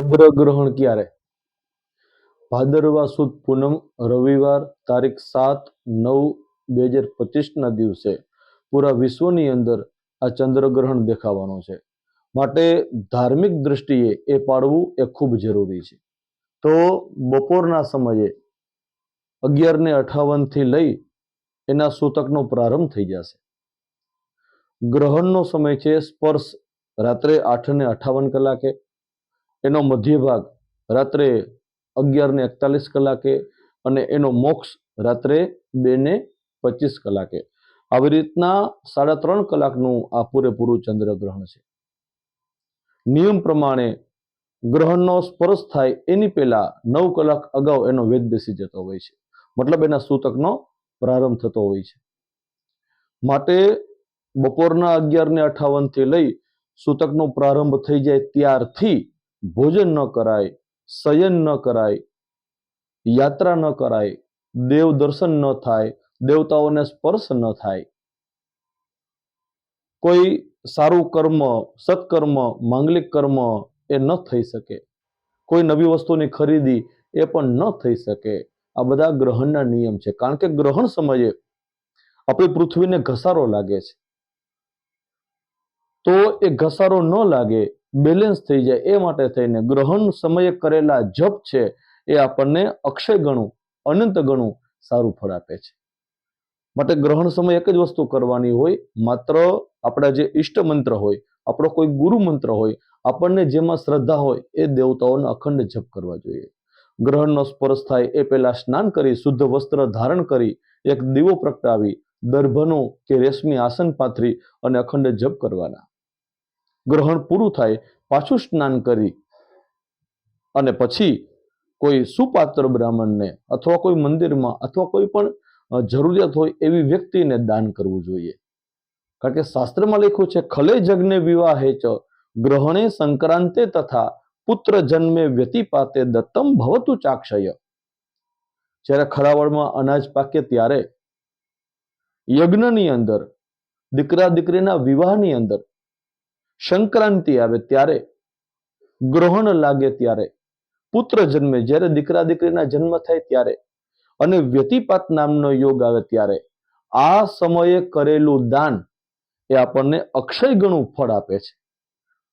ચંદ્રગ્રહણ ક્યારે? ભાદરવા સુદ પૂનમ, રવિવાર તારીખ સાત નવ બે હજાર પચીસના દિવસે પૂરા વિશ્વની અંદર આ ચંદ્રગ્રહણ દેખાવાનું છે. માટે ધાર્મિક દ્રષ્ટિએ એ પાળવું એ ખૂબ જરૂરી છે. તો બપોરના સમયે અગિયાર ને અઠાવનથી લઈ એના સૂતકનો પ્રારંભ થઈ જશે. ગ્રહણનો સમય છે સ્પર્શ રાત્રે આઠ ને અઠાવન કલાકે એનો મધ્ય ભાગ રાત્રે અગિયાર ને એકતાલીસ કલાકે અને એનો મોક્ષ રાત્રે બે ને પચીસ કલાકે. આવી રીતના સાડા ત્રણ કલાકનું આ પૂરેપૂરું ચંદ્રગ્રહણ છે. નિયમ પ્રમાણે ગ્રહણનો સ્પર્શ થાય એની પહેલા નવ કલાક અગાઉ એનો વેદ બેસી જતો હોય છે. મતલબ એના સૂતકનો પ્રારંભ થતો હોય છે. માટે બપોરના અગિયાર ને અઠાવનથી લઈ સૂતકનો પ્રારંભ થઈ જાય ત્યારથી ભોજન ન કરાય, શયન ન કરાય, યાત્રા ન કરાય, દેવ દર્શન ન થાય, દેવતાઓને સ્પર્શ ન થાય. કોઈ સારું કર્મ, સત્કર્મ, માંગલિક કર્મ એ ન થઈ શકે. કોઈ નવી વસ્તુની ખરીદી એ પણ ન થઈ શકે. આ બધા ગ્રહણના નિયમ છે. કારણ કે ગ્રહણ સમયે આપણી પૃથ્વીને ઘસારો લાગે છે. તો એ ઘસારો ન લાગે બેલેન્સ થઈ જાય એ માટે થઈને ગ્રહણ સમયે કરેલા જપ છે એ આપણને અક્ષય ગણું, અનંત ગણું સારું ફળ આપે છે. માટે ગ્રહણ સમય એક જ વસ્તુ કરવાની હોય, માત્ર આપણા જે ઈષ્ટ મંત્ર હોય, આપણો કોઈ ગુરુ મંત્ર હોય, આપણને જેમાં શ્રદ્ધા હોય એ દેવતાઓનો અખંડ જપ કરવા જોઈએ. ગ્રહણનો સ્પર્શ થાય એ પહેલા સ્નાન કરી, શુદ્ધ વસ્ત્ર ધારણ કરી, એક દીવો પ્રગટાવી, દર્ભનો કે રેશમી આસન પાથરી અને અખંડ જપ કરવાના. ગ્રહણ પૂરું થાય, પાછું સ્નાન કરી અને પછી કોઈ સુપાત્ર બ્રાહ્મણને અથવા કોઈ મંદિરમાં અથવા કોઈ પણ જરૂરિયાત હોય એવી વ્યક્તિને દાન કરવું જોઈએ. કારણ કે શાસ્ત્રમાં લખ્યું છે, ખલે જગને વિવાહે ચ, ગ્રહણે સંક્રાંતે તથા પુત્ર જન્મે વ્યતિપાતે દત્તમ ભવતું ચાક્ષય. જ્યારે ખરાવળમાં અનાજ પાકે ત્યારે યજ્ઞની અંદર, દીકરા દીકરીના વિવાહની અંદર સંક્રાંતિ આવે ત્યારે, ગ્રહણ લાગે ત્યારે, પુત્ર જન્મે, જ્યારે દીકરા દીકરીના જન્મ થાય ત્યારે અને વ્યતિપાત નામનો યોગ આવે ત્યારે, આ સમયે કરેલું દાન એ આપણને અક્ષય ગણું ફળ આપે છે.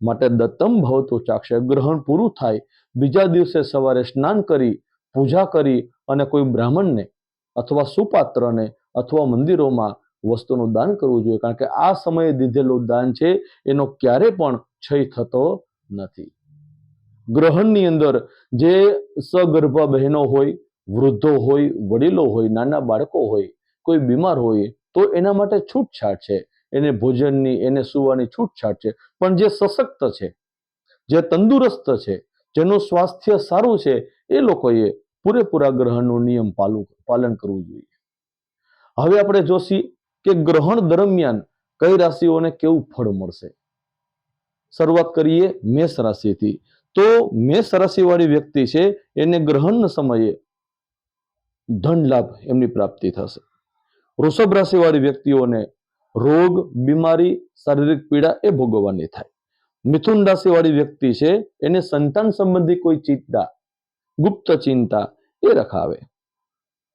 માટે દત્તમ ભવતું ચાક્ષે ગ્રહણ પૂરું થાય, બીજા દિવસે સવારે સ્નાન કરી, પૂજા કરી અને કોઈ બ્રાહ્મણને અથવા સુપાત્રને અથવા મંદિરોમાં વસ્તુનું દાન કરવું જોઈએ. કારણ કે આ સમયે દીધેલું દાન છે, એનો ક્યારે પણ ક્ષય થતો નથી. ગ્રહણની અંદર જે સગર્ભા બહેનો હોય, વૃદ્ધો હોય, વડીલો હોય, નાના બાળકો હોય, કોઈ બીમાર હોય, તો એના માટે છૂટછાટ છે. એને ભોજનની, એને સુવાની છૂટછાટ છે. પણ જે સશક્ત છે, જે તંદુરસ્ત છે, જેનું સ્વાસ્થ્ય સારું છે, એ લોકોએ પૂરેપૂરા ગ્રહણનું નિયમ પાલુ, પાલન કરવું જોઈએ. હવે આપણે જોશી કે ગ્રહણ દરમિયાન કઈ રાશિઓને કેવું ફળ મળશે? શરૂઆત કરીએ મેષ રાશિથી. તો મેષ રાશિવાળી વ્યક્તિ છે, એને ગ્રહણ સમયે ધન લાભ એમની પ્રાપ્તિ થશે. વૃષભ રાશિવાળી વ્યક્તિઓને રોગ, બીમારી, શારીરિક પીડા એ ભોગવવાની થાય. મિથુન રાશિવાળી વ્યક્તિ છે, એને સંતાન સંબંધી કોઈ ચિંતા, ગુપ્ત ચિંતા એ રખાવે.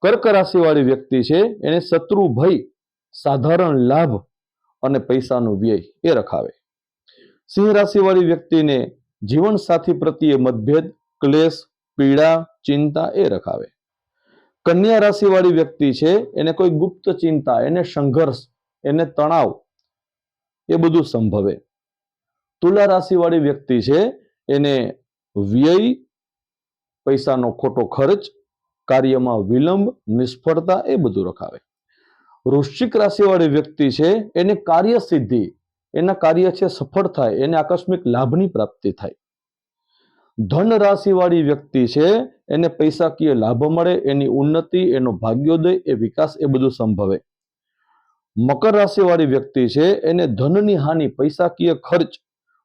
કર્ક રાશિવાળી વ્યક્તિ છે, એને શત્રુ ભય સાધારણ લાભ અને પૈસાનો વ્યય એ રખાવે. સિંહ રાશિવાળી વ્યક્તિને જીવન સાથી પ્રત્યે મતભેદ, ક્લેશ, પીડા, ચિંતા એ રખાવે. કન્યા રાશિવાળી વ્યક્તિ છે, એને કોઈ ગુપ્ત ચિંતા, એને સંઘર્ષ, એને તણાવ એ બધું સંભવે. તુલા રાશિવાળી વ્યક્તિ છે, એને વ્યય, પૈસાનો ખોટો ખર્ચ, કાર્યમાં વિલંબ, નિષ્ફળતા એ બધું રખાવે. વૃશ્ચિક રાશિવાળી વ્યક્તિ છે, એને કાર્ય સિદ્ધિ એના કાર્ય છે સફળ થાય, એને આકસ્મિક લાભની પ્રાપ્તિ થાય. ધન રાશિવાળી વ્યક્તિ છે, એને પૈસાકીય લાભ મળે, એની ઉન્નતિ, એનો ભાગ્યોદય, એ વિકાસ, એ બધું સંભવે. મકર રાશિવાળી વ્યક્તિ છે, એને ધનની હાનિ, પૈસાકીય ખર્ચ,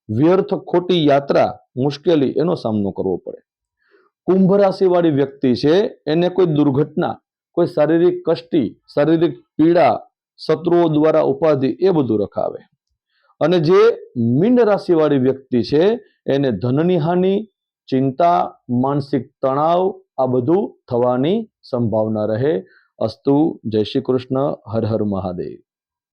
વ્યર્થ ખોટી યાત્રા, મુશ્કેલી, એનો સામનો કરવો પડે. કુંભ રાશિવાળી વ્યક્તિ છે, એને કોઈ દુર્ઘટના કોઈ શારીરિક કષ્ટી, શારીરિક પીડા, શત્રુઓ દ્વારા ઉપાધિ એ બધું રખાવે. અને જે મીન રાશિવાળી વ્યક્તિ છે, એને ધનની હાનિ, ચિંતા, માનસિક તણાવ આ બધું થવાની સંભાવના રહે. અસ્તુ, જય શ્રી કૃષ્ણ, હર હર મહાદેવ.